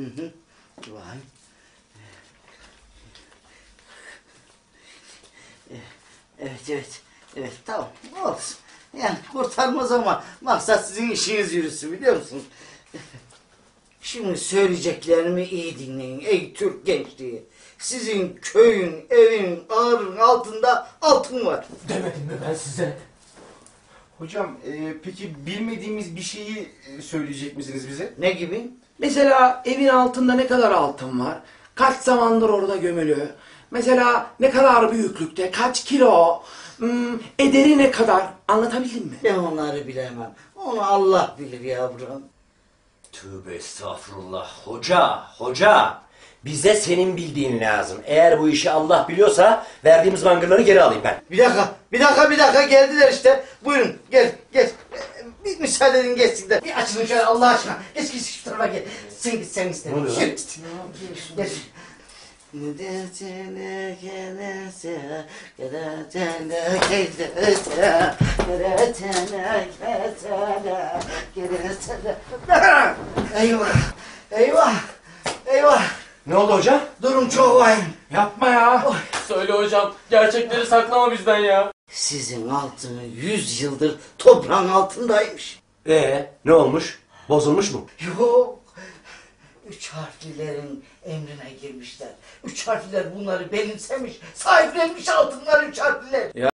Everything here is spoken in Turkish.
Hı hı. Vay. Evet evet. Evet tamam olsun. Yani kurtarmaz ama maksat sizin işiniz yürüsün biliyor musunuz? Şimdi söyleyeceklerimi iyi dinleyin ey Türk gençliği. Sizin köyün, evin, ağrın altında altın var. Demedim mi ben size? Hocam e, peki bilmediğimiz bir şeyi e, söyleyecek misiniz bize? Ne gibi? Mesela evin altında ne kadar altın var? Kaç zamandır orada gömülü? Mesela ne kadar büyüklükte? Kaç kilo? Hmm, ederi ne kadar? Anlatabildim mi? Ben onları bilemem. Onu Allah bilir yavrum. Tövbe estağfurullah. Hoca, hoca. Bize senin bildiğin lazım. Eğer bu işi Allah biliyorsa verdiğimiz mangırları geri alayım ben. Bir dakika, bir dakika, bir dakika geldiler işte. Buyurun, gel, gel. Ee, Bir müsaade edin geçsinler. Bir açılın şöyle Allah aşkına. Geç geç şu tarafa gel. Sen git, sen git. Ne oluyor lan? Git. Gel. Ne desene Ne oldu hoca? Durum çok vahim. Yapma ya. Söyle hocam, gerçekleri saklama bizden ya. Sizin altını yüz yıldır toprağın altındaymış. Ee, ne olmuş? Bozulmuş mu? Yok. Üç harflilerin emrine girmişler. Üç harfliler bunları benimsemiş. Sahiplenmiş altınlar üç harfliler.